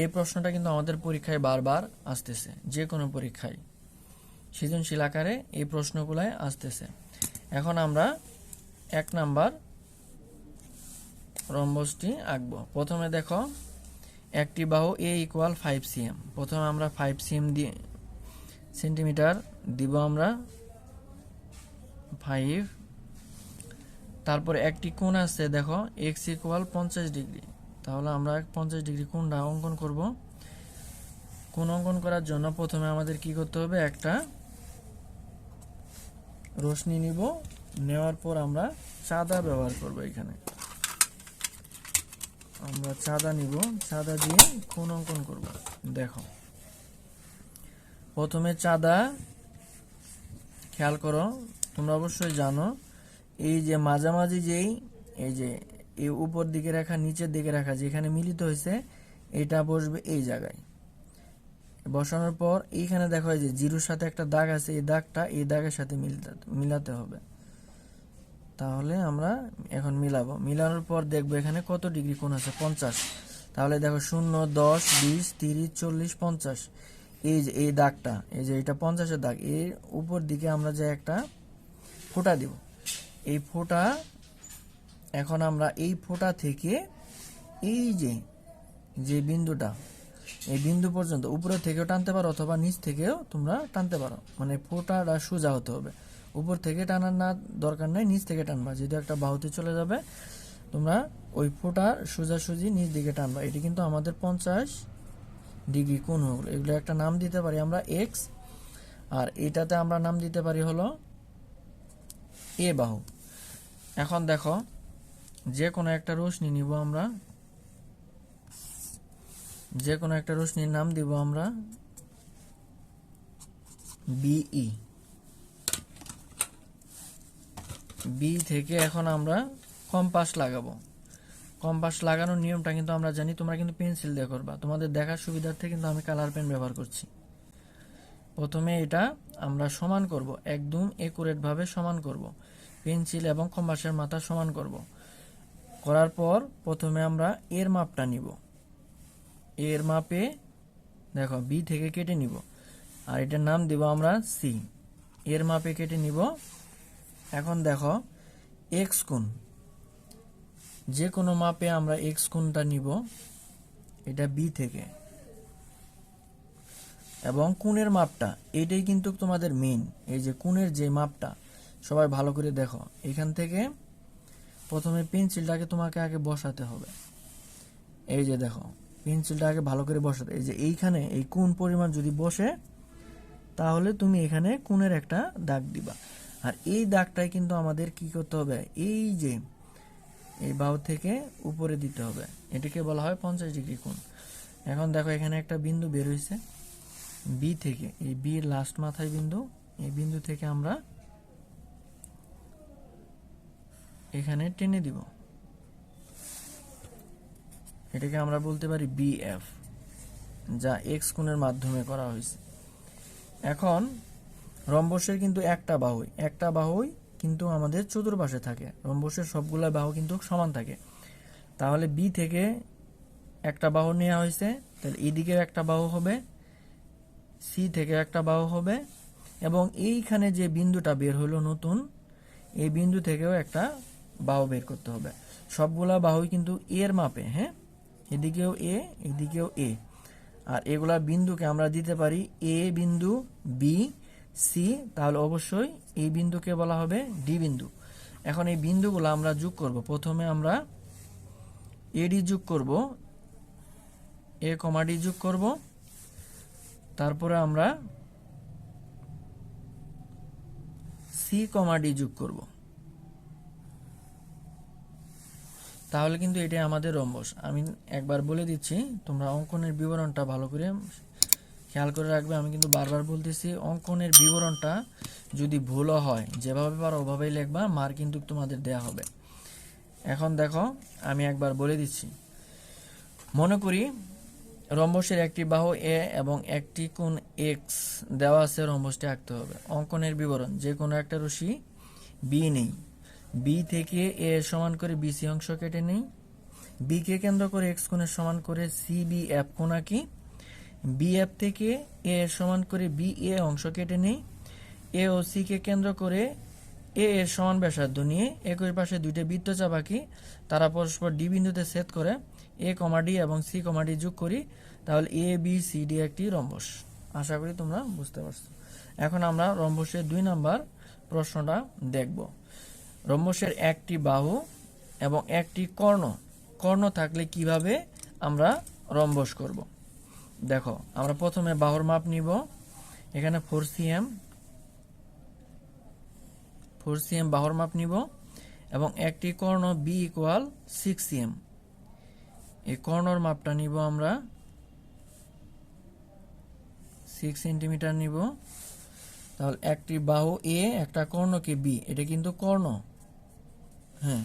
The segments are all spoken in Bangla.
এই প্রশ্নটা কিন্তু আমাদের পরীক্ষায় বারবার আসতেছে যে কোনো পরীক্ষায়। সৃজনশীল আকারে এই প্রশ্নগুলাই আসতেছে। এখন আমরা এক নাম্বার রম্বসটি আঁকবো। প্রথমে দেখো, একটি বাহু এ ইকুয়াল ফাইভ সিএম প্রথমে আমরা ফাইভ সিএম দিয়ে সেন্টিমিটার দিব আমরা ফাইভ তারপরে একটি কোণ আছে, দেখো এক্স ইকুয়াল পঞ্চাশ ডিগ্রি। তাহলে আমরা পঞ্চাশ ডিগ্রি কোণটা অঙ্কন করব। কোন অঙ্কন করার জন্য প্রথমে আমাদের কি করতে হবে? একটা রশ্মি নিব। নেওয়ার পর আমরা চাঁদা ব্যবহার করব এখানে। আমরা চাঁদা নিব। চাঁদা দিয়ে কোন অঙ্কন করব। দেখো। প্রথমে চাঁদা, খেয়াল করো, তোমরা অবশ্যই জানো, এই যে মাঝামাঝি যেই, এই যে এই উপর দিকে রাখা, নিচের দিকে রাখা যেখানে মিলিত হয়েছে, এটা বসবে এই জায়গায়। বসানোর পর এইখানে দেখো এই যে জিরোর সাথে একটা দাগ আছে, এই দাগটা এই দাগের সাথে মিলাতে হবে। তাহলে আমরা এখন মিলাবো। মিলানোর পর দেখব এখানে কত ডিগ্রি কোণ আছে? পঞ্চাশ। তাহলে দেখো শূন্য, দশ, বিশ, তিরিশ, চল্লিশ, পঞ্চাশ। এই যে, এই দাগটা, এই যে এটা পঞ্চাশের দাগ। এর উপর দিকে আমরা যে একটা ফোঁটা দিব। এই ফোঁটা এখন আমরা এই ফোঁটা থেকে এই যে যে বিন্দুটা, এই বিন্দু পর্যন্ত উপরে থেকেও টানতে পারো অথবা নিচ থেকেও তোমরা টানতে পারো। মানে ফোঁটাটা সোজা হতে হবে। উপর থেকে টানার না দরকার নাই, নিচ থেকে টানবা। যদি একটা বাহুতে চলে যাবে, তোমরা ওই ফোঁটার সোজাসুজি নিচ দিকে টানবা। এটি কিন্তু আমাদের পঞ্চাশ ডিগ্রি কোণ হলো। এগুলো একটা নাম দিতে পারি আমরা এক্স আর এটাতে আমরা নাম দিতে পারি হলো এ বাহু। এখন দেখো যে কোনো একটা রশ্মি নিব আমরা। যে কোনো একটা রশ্মির নাম দিব আমরা বিই। বি থেকে এখন আমরা কম্পাস লাগাবো। কম্পাস লাগানোর নিয়মটা কিন্তু আমরা জানি, তোমরা কিন্তু পেন্সিল দিয়ে করবা। তোমাদের দেখার সুবিধার্থে কিন্তু আমি কালার পেন ব্যবহার করছি। প্রথমে এটা আমরা সমান করব, একদম একুরেটভাবে সমান করব। পেন্সিল এবং কম্পাসের মাথা সমান করব। করার পর প্রথমে আমরা এর মাপটা নিব। এর মাপে দেখো বি থেকে কেটে নিব। আর এটার নাম দিব আমরা সি এর মাপে কেটে নিব। এখন দেখো এক্স কোণ। যে কোনো মাপে আমরা এক্স কোণটা নিব, এটা বি থেকে। এবং কোণের মাপটা, এটাই কিন্তু তোমাদের মেইন এই যে কোণের যে মাপটা, সবাই ভালো করে দেখো। এখান থেকে প্রথমে পেন্সিলটাকে তোমাকে আগে বসাতে হবে। এই যে দেখো পেন্সিলটা আগে ভালো করে বসাতে এই যে এইখানে এই কোণ পরিমাণ যদি বসে, তাহলে তুমি এখানে কোণের একটা দাগ দিবা। আর এই দাগটাই কিন্তু আমাদের কি করতে হবে? এই যে, এই বাহু থেকে উপরে দিতে হবে। এটাকে বলা হয় পঞ্চাশ ডিগ্রি কোণ। এখন দেখো এখানে একটা বিন্দু বের হয়েছে বি থেকে, এই বি লাস্ট মাথায় বিন্দু, এই বিন্দু থেকে আমরা এখানে টেনে দিব। এটাকে আমরা বলতে পারি বিএফ যা এক্স কোণের মাধ্যমে করা হয়েছে। এখন, রম্বসের কিন্তু একটা বাহুই। একটা বাহুই কিন্তু আমাদের চতুর্পাশে থাকে। রম্বসের সবগুলা বাহু কিন্তু সমান থাকে। তাহলে বি থেকে একটা বাহু নেওয়া হয়েছে, তাহলে এদিকে একটা বাহু হবে সি থেকে একটা বাহু হবে, এবং এইখানে যে বিন্দুটা বের হলো নতুন, এই বিন্দু থেকেও একটা বাহু বের করতে হবে। সবগুলা বাহুই কিন্তু এর মাপে হ্যাঁ? এদিকেও এ এদিকেও এ আর এগুলা বিন্দুকে আমরা দিতে পারি এ বিন্দু বি সি তাহলে অবশ্যই এই বিন্দুকে বলা হবে ডি বিন্দু। এখন এই বিন্দুগুলো আমরা যোগ করব। প্রথমে আমরা এডি যোগ করব এ কমা ডি যোগ করব, তারপরে আমরা সি কমা ডি যোগ করব। তাহলে কিন্তু এটাই আমাদের রম্বস। আমি একবার বলে দিচ্ছি, তোমরা অঙ্কনের বিবরণটা ভালো করে খেয়াল করে রাখবে। আমি কিন্তু বারবার বলতেছি, অঙ্কনের বিবরণটা যদি ভুলও হয়, যেভাবে পারো ওভাবেই লিখবা, মার কিন্তু তোমাদের দেয়া হবে। এখন দেখো, আমি একবার বলে দিচ্ছি। মনে করি রম্বসের একটি বাহু এ এবং একটি কোণ এক্স দেওয়া আছে, রম্বসটি আঁকতে হবে। অঙ্কনের বিবরণ, যে কোনো একটা রশি বি নেই। বি থেকে এ সমান করে বিসি অংশ কেটে নেই। বি কে কেন্দ্র করে এক্স কোণের সমান করে সি বি এফ কোণ আঁকি বি এফ থেকে এ সমান করে বি এ অংশ কেটে নেই। এ ও সি কে কেন্দ্র করে এ এর সমান ব্যাসার্ধ নিয়ে একই পাশে দুইটা বৃত্তচাপ আঁকি তারা পরস্পর ডি বিন্দুতে ছেদ করে এ কমা ডি এবং সি কমা ডি যোগ করি, তাহলে এ বি সি ডি একটি রম্বস। আশা করি তোমরা বুঝতে পারছ। এখন আমরা রম্বসের দুই নাম্বার প্রশ্নটা দেখব। রম্বসের একটি বাহু এবং একটি কর্ণ। কর্ণ থাকলে কীভাবে আমরা রম্বস করব? দেখো, আমরা প্রথমে বাহুর মাপ নিব। এখানে ফোর সিএম ফোর সিএম বাহুর মাপ নিব এবং একটি কর্ণ বি ইকুয়াল সিক্স সিএম এই কর্ণর মাপটা নিব আমরা। সিক্স সেন্টিমিটার নিব। তাহলে একটি বাহু এ একটা কর্ণকে বি এটা কিন্তু কর্ণ। হ্যাঁ।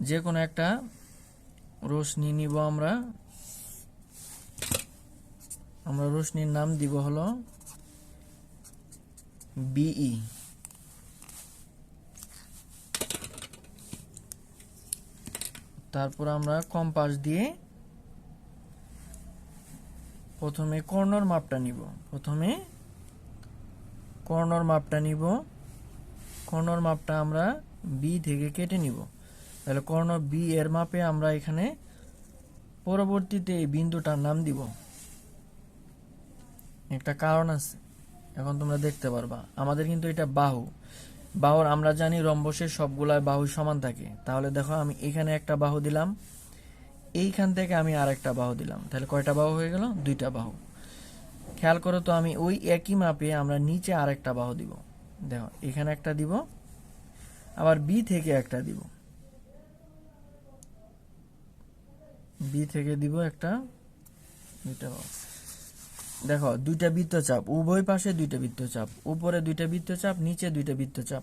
যে কোনো একটা রশ্মি নিব আমরা। আমরা রশ্মির নাম দিব হলো বিই। তারপর আমরা কম্পাস দিয়ে প্রথমে কর্ণর মাপটা নিব। প্রথমে কর্ণর মাপটা নিব। কর্ণর মাপটা আমরা বি থেকে কেটে নিব। তাহলে কর্ণ বি এর মাপে আমরা এখানে পরবর্তীতে এই বিন্দুটার নাম দিব। একটা কারণ আছে। এখন তোমরা দেখতে পারবা। আমাদের কিন্তু এটা বাহু। বাহুর আমরা জানি রম্বসের সবগুলা বাহু সমান থাকে। তাহলে দেখো আমি এখানে একটা বাহু দিলাম। এইখান থেকে আমি আর একটা বাহু দিলাম। তাহলে কয়টা বাহু হয়ে গেল? দুইটা বাহু। খেয়াল করো তো আমি ওই একই মাপে আমরা নিচে আর একটা বাহু দিব। দেখো, এখানে একটা দিব আবার বি থেকে একটা দিব। বি থেকে দিব একটা দুইটা দেখো, দুইটা বৃত্তচাপ, উভয় পাশে দুইটা বৃত্তচাপ, উপরে দুইটা বৃত্তচাপ, নিচে দুইটা বৃত্তচাপ।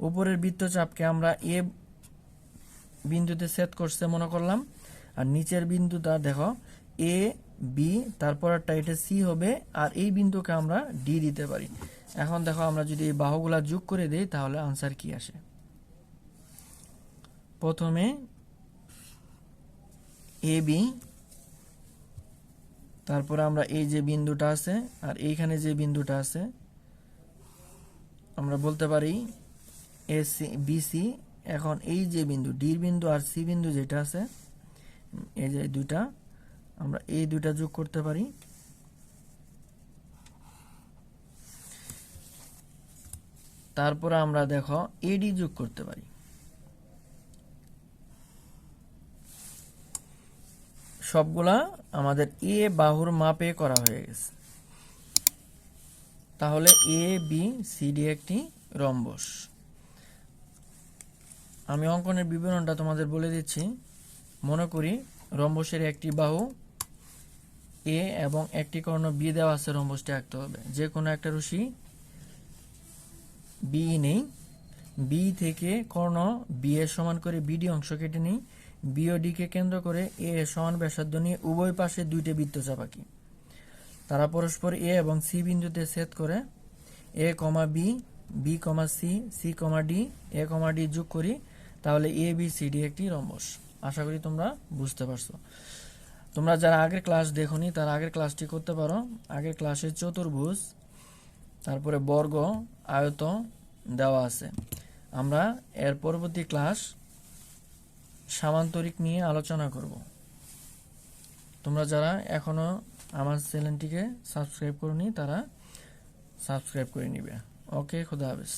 উপরের বৃত্তচাপকে আমরা এ বিন্দুতে সেট করছে মনে করলাম, আর নিচের বিন্দুটা দেখো, এ, বি তারপরটা এটা সি হবে, আর এই বিন্দুকে আমরা ডি দিতে পারি। এখন দেখো, আমরা যদি এই বাহুগুলা যোগ করে দেই, তাহলে আনসার কি আসে? প্রথমে এ বি তারপরে আমরা এই যে বিন্দুটা আছে আর এইখানে যে বিন্দুটা আছে, আমরা বলতে পারি এ সি বিসি এখন এই যে বিন্দু ডি বিন্দু আর সি বিন্দু যেটা আছে, এই যে দুইটা, আমরা এই দুইটা যোগ করতে পারি। তারপরে আমরা দেখো এডি যোগ করতে পারি। সবগুলা আমাদের এ, বাহুর মাপে করা হয়ে গেছে। তাহলে এ, বি, সি, ডি একটি রম্বস। আমি অঙ্কনের বিবরণটা তোমাদের বলে দিচ্ছি। মনে করি রম্বসের একটি বাহু এ এবং একটি কর্ণ বি দেওয়া আছে, রম্বসটি আঁকতে হবে। যে কোনো একটা রশি বি নেই। বি থেকে কর্ণ বি এর সমান করে বিডি অংশ কেটে নেই। বিওডিকে কেন্দ্র করে এ সমান ব্যাসার্ধ নিয়ে উভয় পাশে দুইটি বৃত্তচাপ আঁকি। তারা পরস্পর এ এবং সি বিন্দুতে ছেদ করে A comma B B comma C C comma D A comma D যোগ করি, তাহলে এ বি সি ডি একটি রম্বস। আশা করি তোমরা বুঝতে পারছ। তোমরা যারা আগের ক্লাস দেখোনি, তারা আগের ক্লাসটি করতে পারো। আগের ক্লাসে চতুর্ভুজ, তারপরে বর্গ, আয়ত দেওয়া আছে। আমরা এর পরবর্তী ক্লাস সামান্তরিক নিয়ে আলোচনা করব। তোমরা যারা এখনও আমার চ্যানেলটিকে সাবস্ক্রাইব করনি, তারা সাবস্ক্রাইব করে নিবে। ওকে, খুদা হাফেজ।